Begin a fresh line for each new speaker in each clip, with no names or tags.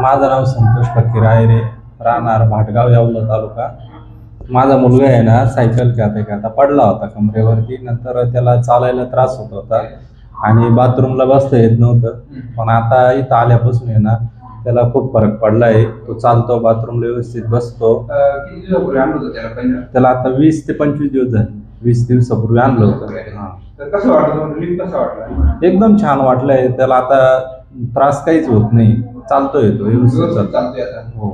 माझं नाव संतोष फकीर आयरे राहणार भाटगाव यावलं तालुका. माझा मुलगा आहे ना सायकल खेळता खेळता पडला होता कमरेवरती. नंतर त्याला चालायला त्रास होत होता. आणि बाथरूमला बसता येत नव्हतं. पण आता इथं आल्यापासून आहे ना त्याला खूप फरक पडला आहे तो चालतो बाथरूमला व्यवस्थित बसतो.
त्याला पहिलं?
त्याला आता वीस ते पंचवीस दिवस झाले. वीस दिवसापूर्वी आणलं होतं.
तर कसं वाटलं तुम्हाला? रिलीफ कसं वाटलं?
एकदम छान वाटलंय. त्याला आता त्रास काहीच होत नाही. चालतो येतो व्यवस्थित
व्यवस्थित
चालतो
चालतोय आता.
हो.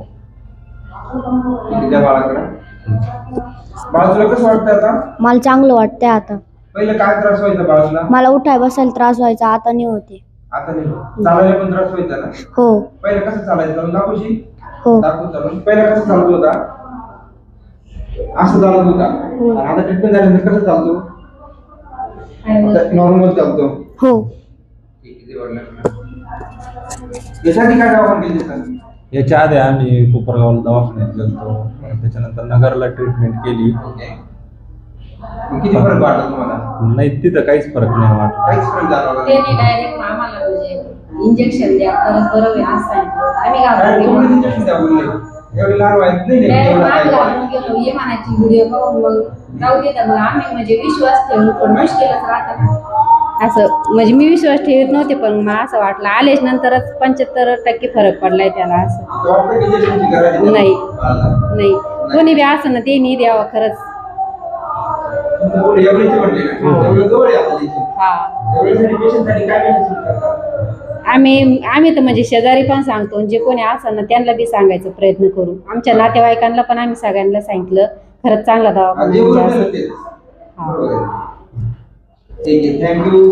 किती त्या बाळाकडे? बाळा तुला कसं वाटतं आता?
मला चांगलं वाटतंय आता.
पहिलं काय त्रास व्हायचा बाळाला?
मला उठाय बसायला त्रास व्हायचा आता नाही होते
आता नाही चालायला पण त्रास व्हायचा ना?
हो.
पहिलं कसं चालायचं? चालून दाखवशी.
हो.
दाखवून चालून पहिला कसं चालत होता? असं चालत होता.
हो.
आणि आता ट्रीटमेंट झाल्यानंतर कसं चालतो? नॉर्मल चालतो
हो.
यासाठी काय दवाखाना केली
याच्या आधी आम्ही कोपरगावला दवाखान्यात गेलतो. त्याच्यानंतर नगरला ट्रीटमेंट केली.
ओके. मग किती फरक वाटला तुम्हाला?
नाही तिथं काहीच फरक नाही वाटला.
काहीच फरक जाणवला नाही.
त्यांनी डायरेक्ट आम्हाला म्हणजे इंजेक्शन द्या. तरच बरं होईल असं सांगितलं होतं. आम्ही
काय
गेलो.
बोलले. एवढे लहान वयात नाही
Direct
एवढं
आम्ही
काय
घाबरून गेलो. ये म्हणायची व्हिडिओ पाहून मग जाऊ मग आम्ही म्हणजे विश्वास ठेवून थोडं मुश्किलच राहतं ना. असं म्हणजे मी विश्वास ठेवत नव्हते पण मला असं वाटलं आलेच नंतरच पंच्याहत्तर टक्के फरक पडलाय त्याला असं. नाही. नाही. कोणी बी असं ना ते नाही द्यावं खरंच.
इथून.
हा. आम्ही आम्ही तर म्हणजे शेजारी पण सांगतो जे कोणी असं ना त्यांना बी सांगायचा प्रयत्न करू. आमच्या नातेवाईकांना पण आम्ही सगळ्यांना सांगितलं खरंच चांगला दवाखाना म्हणजे असं.
थँक्यू